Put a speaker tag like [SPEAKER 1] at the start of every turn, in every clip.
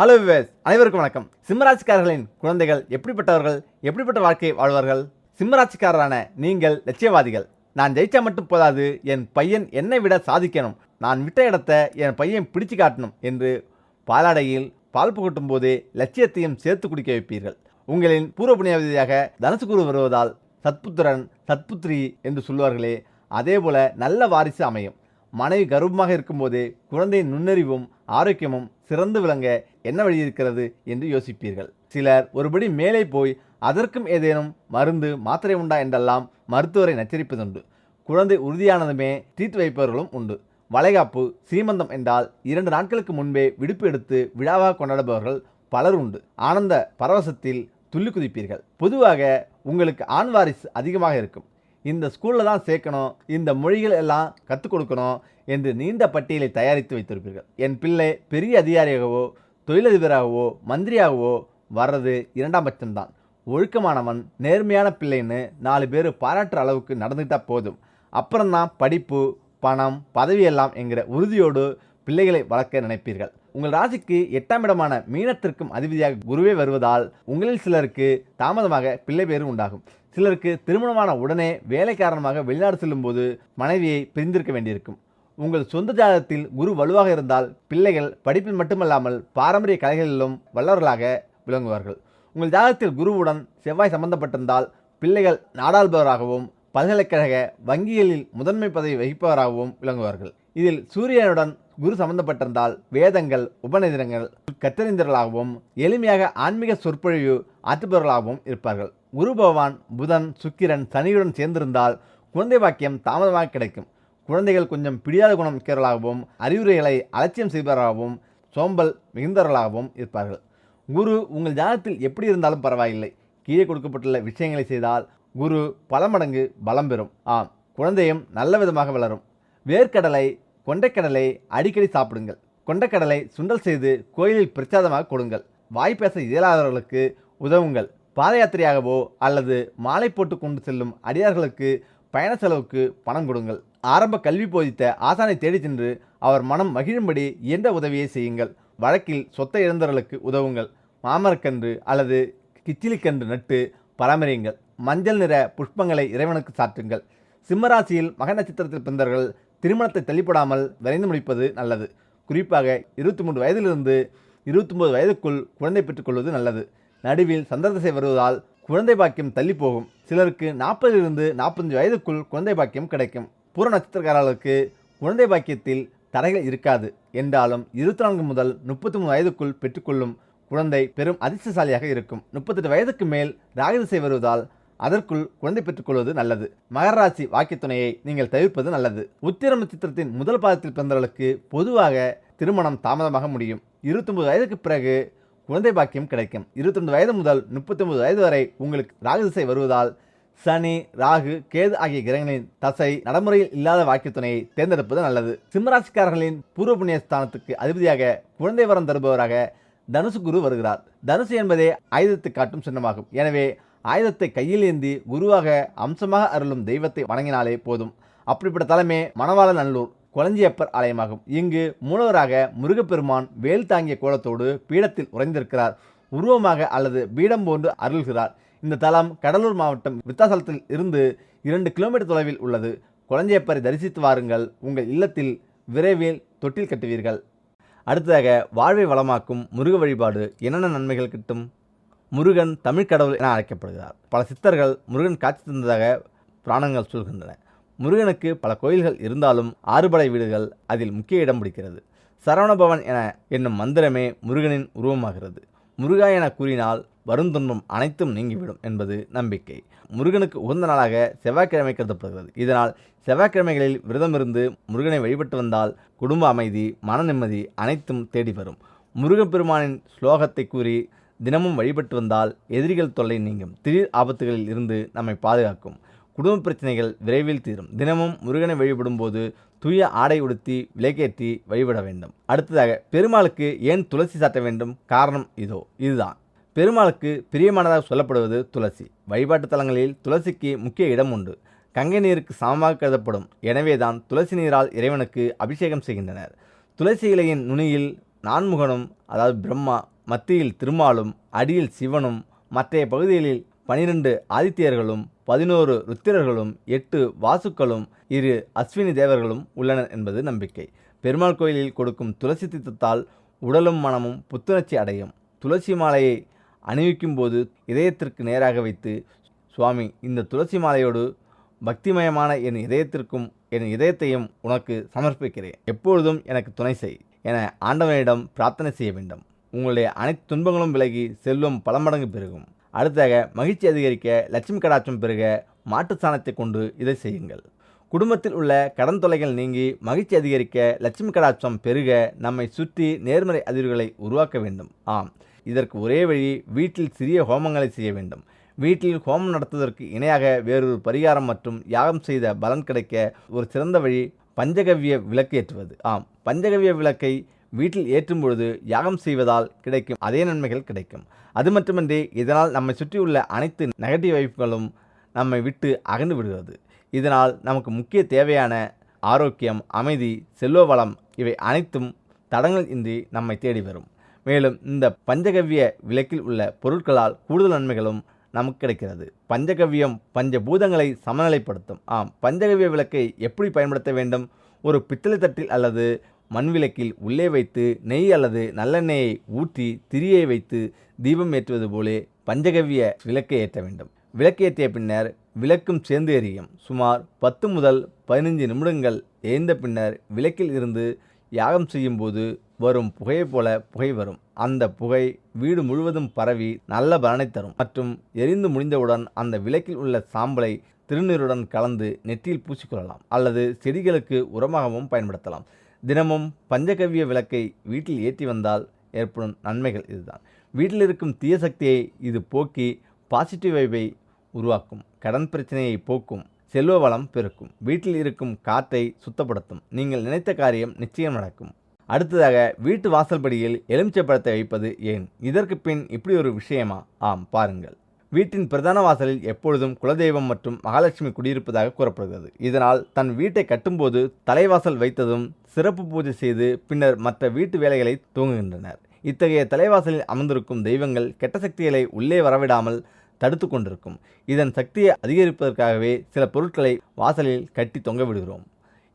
[SPEAKER 1] Hello wives அனைவருக்கும் வணக்கம். சிம்மராசிக்காரர்களின் குழந்தைகள் எப்படிப்பட்டவர்கள் எப்படிப்பட்ட வாழ்க்கை வாழ்வார்கள்? சிம்மராசிக்காரரான நீங்கள் லட்சியவாதிகள். நான் ஜெயிச்சா மட்டும் போதாது என் பையன் என்னை விட சாதிக்கணும். நான் விட்ட இடத்த என் பையன் பிடிச்சு காட்டணும் என்று பாலாடையில் பால் புகட்டும் போதே லட்சியத்தையும் சேர்த்து குடிக்க வைப்பீர்கள். உங்களின் பூர்வ புண்ணியவதியாக தனுசு குரு வருவதால் சத்புத்திரன் சத்புத்திரி என்று சொல்வார்களே அதேபோல நல்ல வாரிசு அமையும். மனைவி கர்ப்பமாக இருக்கும்போது குழந்தையின் நுண்ணறிவும் ஆரோக்கியமும் சிறந்து விளங்க என்ன வழி இருக்கிறது என்று யோசிப்பீர்கள். சிலர் ஒருபடி மேலே போய் அதற்கும் ஏதேனும் மருந்து மாத்திரை உண்டா என்றெல்லாம் மருத்துவரை நச்சரிப்பதுண்டு. குழந்தை உறுதியானதுமே தீர்த்து வைப்பவர்களும் உண்டு. வளைகாப்பு சீமந்தம் என்றால் இரண்டு நாட்களுக்கு முன்பே விடுப்பு எடுத்து விழாவாக கொண்டாடுபவர்கள் பலர் உண்டு. ஆனந்த பரவசத்தில் துள்ளி குதிப்பீர்கள். பொதுவாக உங்களுக்கு ஆண் வாரிசு அதிகமாக இருக்கும். இந்த ஸ்கூலில் தான் சேர்க்கணும் இந்த மொழிகள் எல்லாம் கற்றுக் கொடுக்கணும் என்று நீண்ட பட்டியலை தயாரித்து வைத்திருப்பீர்கள். என் பிள்ளை பெரிய அதிகாரியாகவோ தொழிலதிபராகவோ மந்திரியாகவோ வர்றது இரண்டாம் பட்சம்தான். ஒழுக்கமானவன் நேர்மையான பிள்ளைன்னு நாலு பேர் பாராட்டுற அளவுக்கு நடந்துக்கிட்டால் போதும். அப்புறம்தான் படிப்பு பணம் பதவியெல்லாம் என்கிற உறுதியோடு பிள்ளைகளை வளர்க்க நினைப்பீர்கள். உங்கள் ராசிக்கு எட்டாம் இடமான மீனத்திற்கும் அதிபதியாக குருவே வருவதால் உங்களில் சிலருக்கு தாமதமாக பிள்ளை பேரு உண்டாகும். சிலருக்கு திருமணமான உடனே வேலை காரணமாக வெளிநாடு செல்லும்போது மனைவியை பிரிந்திருக்க வேண்டியிருக்கும். உங்கள் சொந்த ஜாதகத்தில் குரு வலுவாக இருந்தால் பிள்ளைகள் படிப்பில் மட்டுமல்லாமல் பாரம்பரிய கலைகளிலும் வல்லவர்களாக விளங்குவார்கள். உங்கள் ஜாதகத்தில் குருவுடன் செவ்வாய் சம்பந்தப்பட்டிருந்தால் பிள்ளைகள் நாடாளுபவராகவும் பல்கலைக்கழக வங்கிகளில் முதன்மை பதவி வகிப்பவராகவும் விளங்குவார்கள். இதில் சூரியனுடன் குரு சம்பந்தப்பட்டிருந்தால் வேதங்கள் உபநிதனங்கள் கத்தறிந்தவர்களாகவும் எளிமையாக ஆன்மீக சொற்பொழிவு ஆற்றுபவர்களாகவும் இருப்பார்கள். குரு பகவான் புதன் சுக்கிரன் சனியுடன் சேர்ந்திருந்தால் குழந்தை வாக்கியம் தாமதமாக கிடைக்கும். குழந்தைகள் கொஞ்சம் பிடியாத குணம் மிக்கவர்களாகவும் அறிவுரைகளை அலட்சியம் செய்பவர்களாகவும் சோம்பல் மிகுந்தவர்களாகவும் இருப்பார்கள். குரு உங்கள் ஜாதகத்தில் எப்படி இருந்தாலும் பரவாயில்லை. கீழே கொடுக்கப்பட்டுள்ள விஷயங்களை செய்தால் குரு பல மடங்கு பலம் பெறும். ஆம் குழந்தையும் நல்ல விதமாக வளரும். வேர்க்கடலை கொண்டைக்கடலை அடிக்கடி சாப்பிடுங்கள். கொண்டைக்கடலை சுண்டல் செய்து கோயிலில் பிரசாதமாக கொடுங்கள். வாய் பேச இயலாதவர்களுக்கு உதவுங்கள். பாத யாத்திரையாகவோ அல்லது மாலை போட்டு கொண்டு செல்லும் அடியார்களுக்கு பயண செலவுக்கு பணம் கொடுங்கள். ஆரம்ப கல்வி போதித்த ஆசானை தேடிச் சென்று அவர் மனம் மகிழும்படி இயன்ற உதவியை செய்யுங்கள். வழக்கில் சொத்தை இழந்தவர்களுக்கு உதவுங்கள். மாமரக்கன்று அல்லது கிச்சிலிக்கன்று நட்டு பராமரியுங்கள். மஞ்சள் நிற புஷ்பங்களை இறைவனுக்கு சாற்றுங்கள். சிம்மராசியில் மக நட்சத்திரத்தில் பிறந்தவர்கள் திருமணத்தை தள்ளிப்படாமல் விரைந்து முடிப்பது நல்லது. குறிப்பாக இருபத்தி மூன்று வயதிலிருந்து இருபத்தொம்பது வயதுக்குள் குழந்தை பெற்றுக்கொள்வது நல்லது. நடுவில் சந்திரதசை வருவதால் குழந்தை பாக்கியம் தள்ளி போகும் சிலருக்கு நாற்பதிலிருந்து நாற்பத்தஞ்சு வயதுக்குள் குழந்தை பாக்கியம் கிடைக்கும். பூர நட்சத்திரக்காரர்களுக்கு குழந்தை பாக்கியத்தில் தடைகள் இருக்காது. என்றாலும் இருபத்தி நான்கு முதல் முப்பத்தி மூணு வயதுக்குள் பெற்றுக்கொள்ளும் குழந்தை பெரும் அதிர்ஷ்டசாலியாக இருக்கும். முப்பத்தெட்டு வயதுக்கு மேல் ராகதிசை வருவதால் அதற்குள் குழந்தை பெற்றுக்கொள்வது நல்லது. மகர ராசி வாக்கியத்துணையை நீங்கள் தவிர்ப்பது நல்லது. உத்திரம் நட்சத்திரத்தின் முதல் பாதத்தில் பிறந்தவர்களுக்கு பொதுவாக திருமணம் தாமதமாக முடியும். இருபத்தொன்பது வயதுக்கு பிறகு குழந்தை பாக்கியம் கிடைக்கும். இருபத்தொன்பது வயது முதல் முப்பத்தொன்பது வயது வரை உங்களுக்கு ராகதிசை வருவதால் சனி ராகு கேது ஆகிய கிரகங்களின் தசை நடைமுறையில் இல்லாத வாக்கியத்துணையை தேர்ந்தெடுப்பது நல்லது. சிம்மராசிக்காரர்களின் பூர்வ புண்ணிய ஸ்தானத்துக்கு அதிபதியாக குழந்தை வரம் தருபவராக தனுசு குரு வருகிறார். தனுசு என்பதே ஆயுதத்தை காட்டும் சின்னமாகும். எனவே ஆயுதத்தை கையில் ஏந்தி குருவாக அம்சமாக அருளும் தெய்வத்தை வணங்கினாலே போதும். அப்படிப்பட்ட தலைமை மணவாள நல்லூர் கொளஞ்சியப்பர் ஆலயமாகும். இங்கு மூலவராக முருகப்பெருமான் வேல் தாங்கிய கோலத்தோடு பீடத்தில் உறைந்திருக்கிறார். உருவமாக அல்லது பீடம் போன்று அருள்கிறார். இந்த தலம் கடலூர் மாவட்டம் விருத்தாசலத்தில் இருந்து இரண்டு கிலோமீட்டர் தொலைவில் உள்ளது. குழந்தையப்பரை தரிசித்து வாருங்கள். உங்கள் இல்லத்தில் விரைவில் தொட்டில் கட்டுவீர்கள். அடுத்ததாக வாழ்வை வளமாக்கும் முருக வழிபாடு என்னென்ன நன்மைகள் கிட்டும்? முருகன் தமிழ் கடவுள் என அழைக்கப்படுகிறார். பல சித்தர்கள் முருகன் காட்சி தந்ததாக புராணங்கள் சொல்கின்றன. முருகனுக்கு பல கோயில்கள் இருந்தாலும் ஆறுபடை வீடுகள் அதில் முக்கிய இடம் பிடிக்கிறது. சரவணபவன் என என்னும் மந்திரமே முருகனின் உருவமாகிறது. முருகா என கூறினால் வருந்துன்பம் அனைத்தும் நீங்கிவிடும் என்பது நம்பிக்கை. முருகனுக்கு உகந்த நாளாக செவ்வாய்க்கிழமை கருதப்படுகிறது. இதனால் செவ்வாய்க்கிழமைகளில் விரதமிருந்து முருகனை வழிபட்டு வந்தால் குடும்ப அமைதி மன நிம்மதி அனைத்தும் தேடி வரும். முருகப்பெருமானின் ஸ்லோகத்தை கூறி தினமும் வழிபட்டு வந்தால் எதிரிகள் தொல்லை நீங்கும். திடீர் ஆபத்துகளில் இருந்து நம்மை பாதுகாக்கும். குடும்ப பிரச்சனைகள் விரைவில் தீரும். தினமும் முருகனை வழிபடும் போது தூய ஆடை உடுத்தி விலைக்கேற்றி வழிபட வேண்டும். அடுத்ததாக பெருமாளுக்கு ஏன் துளசி சாட்ட வேண்டும்? காரணம் இதோ இதுதான். பெருமாளுக்கு பிரியமானதாக சொல்லப்படுவது துளசி. வழிபாட்டு தலங்களில் துளசிக்கு முக்கிய இடம் உண்டு. கங்கை நீருக்கு சமமாக கருதப்படும். எனவேதான் துளசி நீரால் இறைவனுக்கு அபிஷேகம் செய்கின்றனர். துளசி இலையின் நுனியில் நான்முகனும் அதாவது பிரம்மா மத்தியில் திருமாலும் அடியில் சிவனும் மற்றைய பகுதிகளில் பனிரெண்டு ஆதித்யர்களும் பதினோரு ருத்திரர்களும் எட்டு வாசுக்களும் இரு அஸ்வினி தேவர்களும் உள்ளனர் என்பது நம்பிக்கை. பெருமாள் கோயிலில் கொடுக்கும் துளசி தித்தத்தால் உடலும் மனமும் புத்துணர்ச்சி அடையும். துளசி மாலையை அணிவிக்கும் போது இதயத்திற்கு நேராக வைத்து சுவாமி இந்த துளசி மாலையோடு பக்திமயமான என் இதயத்திற்கும் என் இதயத்தையும் உனக்கு சமர்ப்பிக்கிறேன். எப்பொழுதும் எனக்கு துணை செய் என ஆண்டவனிடம் பிரார்த்தனை செய்ய வேண்டும். உங்களுடைய அனைத்து துன்பங்களும் விலகி செல்வம் பல மடங்கு பெருகும். அடுத்ததாக மகிழ்ச்சி அதிகரிக்க லட்சுமி கடாட்சம் பெருக மாட்டு சாணத்தை கொண்டு இதை செய்யுங்கள். குடும்பத்தில் உள்ள கடன் தொலைகள் நீங்கி மகிழ்ச்சி அதிகரிக்க லட்சுமி கடாட்சம் பெருக நம்மை சுற்றி நேர்மறை அதிர்வுகளை உருவாக்க வேண்டும். ஆம் இதற்கு ஒரே வழி வீட்டில் சிறிய ஹோமங்களை செய்ய வேண்டும். வீட்டில் ஹோமம் நடத்துவதற்கு இணையாக வேறொரு பரிகாரம் மற்றும் யாகம் செய்த பலன் கிடைக்க ஒரு சிறந்த வழி பஞ்சகவ்ய விளக்கு ஏற்றுவது. ஆம் பஞ்சகவ்ய விளக்கை வீட்டில் ஏற்றும் பொழுது யாகம் செய்வதால் கிடைக்கும் அதே நன்மைகள் கிடைக்கும். அது மட்டுமன்றி இதனால் நம்மை சுற்றியுள்ள அனைத்து நெகட்டிவ் வைப்புகளும் நம்மை விட்டு அகன்று விடுகிறது. இதனால் நமக்கு முக்கிய தேவையான ஆரோக்கியம் அமைதி செல்வ வளம் இவை அனைத்தும் தடங்கள் இன்றி நம்மை தேடி வரும். மேலும் இந்த பஞ்சகவ்ய விளக்கில் உள்ள பொருட்களால் கூடுதல் நன்மைகளும் நமக்கு கிடைக்கிறது. பஞ்சகவ்யம் பஞ்சபூதங்களை சமநிலைப்படுத்தும். ஆம் பஞ்சகவ்ய விளக்கை எப்படி பயன்படுத்த வேண்டும்? ஒரு பித்தளை தட்டில் அல்லது மண் விளக்கில் உள்ளே வைத்து நெய் அல்லது நல்லெண்ணெயை ஊற்றி திரியை வைத்து தீபம் ஏற்றுவது போலே பஞ்சகவ்ய விளக்கை ஏற்ற வேண்டும். விளக்கு ஏற்றிய பின்னர் விளக்கும் சேர்ந்து எரியும். சுமார் பத்து முதல் பதினைஞ்சு நிமிடங்கள் எரிந்த பின்னர் விளக்கில் இருந்து யாகம் செய்யும்போது வரும் புகையைப் போல புகை வரும். அந்த புகை வீடு முழுவதும் பரவி நல்ல பலனை தரும். மற்றும் எரிந்து முடிந்தவுடன் அந்த விளக்கில் உள்ள சாம்பலை திருநீருடன் கலந்து நெற்றியில் பூசிக்கொள்ளலாம் அல்லது செடிகளுக்கு உரமாகவும் பயன்படுத்தலாம். தினமும் பஞ்சகவ்ய விளக்கை வீட்டில் ஏற்றி வந்தால் ஏற்படும் நன்மைகள் இதுதான். வீட்டில் இருக்கும் தீய சக்தியை இது போக்கி பாசிட்டிவ் வைபை உருவாக்கும். கடன் பிரச்சனையை போக்கும். செல்வ வளம் பெருக்கும். வீட்டில் இருக்கும் காற்றை சுத்தப்படுத்தும். நீங்கள் நினைத்த காரியம் நிச்சயம் நடக்கும். அடுத்ததாக வீட்டு வாசல்படியில் எலுமிச்சை பழத்தை வைப்பது ஏன்? இதற்கு பின் இப்படி ஒரு விஷயமா? ஆம் பாருங்கள். வீட்டின் பிரதான வாசலில் எப்பொழுதும் குலதெய்வம் மற்றும் மகாலட்சுமி குடியிருப்பதாக கூறப்படுகிறது. இதனால் தன் வீட்டை கட்டும்போது தலைவாசல் வைத்ததும் சிறப்பு பூஜை செய்து பின்னர் மற்ற வீட்டு வேலைகளை துவங்குகின்றனர். இத்தகைய தலைவாசலில் அமர்ந்திருக்கும் தெய்வங்கள் கெட்ட சக்திகளை உள்ளே வரவிடாமல் தடுத்து கொண்டிருக்கும். இதன் சக்தியை அதிகரிப்பதற்காகவே சில பொருட்களை வாசலில் கட்டி தொங்க விடுகிறோம்.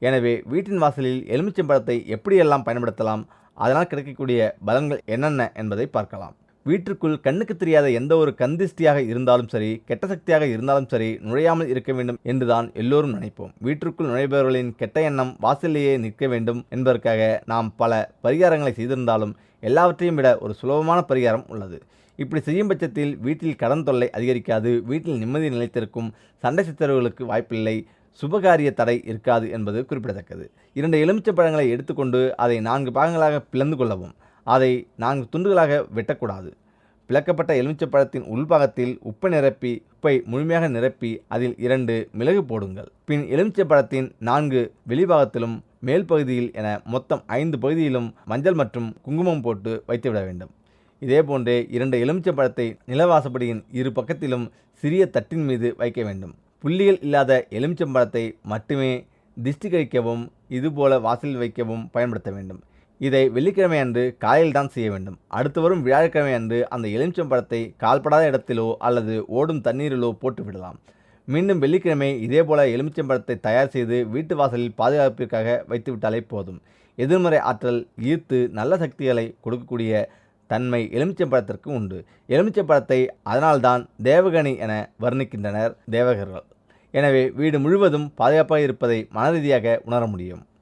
[SPEAKER 1] எனவே வீட்டின் வாசலில் எலுமிச்சம்பழத்தை எப்படியெல்லாம் பயன்படுத்தலாம்? அதனால் கிடைக்கக்கூடிய பலன்கள் என்னென்ன என்பதை பார்க்கலாம். வீட்டிற்குள் கண்ணுக்கு தெரியாத எந்த ஒரு கந்திஷ்டியாக இருந்தாலும் சரி கெட்ட சக்தியாக இருந்தாலும் சரி நுழையாமல் இருக்க வேண்டும் என்றுதான் எல்லோரும் நினைப்போம். வீட்டிற்குள் நுழைபவர்களின் கெட்ட எண்ணம் வாசலிலேயே நிற்க வேண்டும் என்பதற்காக நாம் பல பரிகாரங்களை செய்திருந்தாலும் எல்லாவற்றையும் விட ஒரு சுலபமான பரிகாரம் உள்ளது. இப்படி செய்யும் பட்சத்தில் வீட்டில் கடன் தொல்லை அதிகரிக்காது வீட்டில் நிம்மதி நிலைத்திருக்கும் சண்டை சித்தரவுகளுக்கு வாய்ப்பில்லை சுபகாரிய தடை இருக்காது என்பது குறிப்பிடத்தக்கது. இரண்டு எலுமிச்சை பழங்களை எடுத்துக்கொண்டு அதை நான்கு பாகங்களாக பிளந்து கொள்ளவும். அதை நான்கு துண்டுகளாக வெட்டக்கூடாது. பிளக்கப்பட்ட எலுமிச்சப்பழத்தின் உள்பாகத்தில் உப்பை நிரப்பி உப்பை முழுமையாக நிரப்பி அதில் இரண்டு மிளகு போடுங்கள். பின் எலுமிச்சப்பழத்தின் நான்கு வெளிபாகத்திலும் மேல் பகுதியில் என மொத்தம் ஐந்து பகுதியிலும் மஞ்சள் மற்றும் குங்குமம் போட்டு வைத்துவிட வேண்டும். இதேபோன்றே இரண்டு எலுமிச்சை பழத்தை நிலவாசப்படியின் இரு பக்கத்திலும் சிறிய தட்டின் மீது வைக்க வேண்டும். புள்ளிகள் இல்லாத எலுமிச்சம்பழத்தை மட்டுமே திஷ்டி கழிக்கவும் இதுபோல வாசலில் வைக்கவும் பயன்படுத்த வேண்டும். இதை வெள்ளிக்கிழமை அன்று காலையில் தான் செய்ய வேண்டும். அடுத்து வரும் வியாழக்கிழமை அன்று அந்த எலுமிச்சம்பழத்தை கால்படாத இடத்திலோ அல்லது ஓடும் தண்ணீரிலோ போட்டு விடலாம். மீண்டும் வெள்ளிக்கிழமை இதேபோல எலுமிச்சம்பழத்தை தயார் செய்து வீட்டு வாசலில் பாதுகாப்பிற்காக வைத்துவிட்டாலே போதும். எதிர்மறை ஆற்றல் ஈர்த்து நல்ல சக்திகளை கொடுக்கக்கூடிய தன்மை எலுமிச்சம்பழத்திற்கு உண்டு. எலுமிச்சம்பழத்தை அதனால்தான் தேவகணி என வர்ணிக்கின்றனர் தேவகர்கள். எனவே வீடு முழுவதும் பாதுகாப்பாக இருப்பதை மனரீதியாக உணர முடியும்.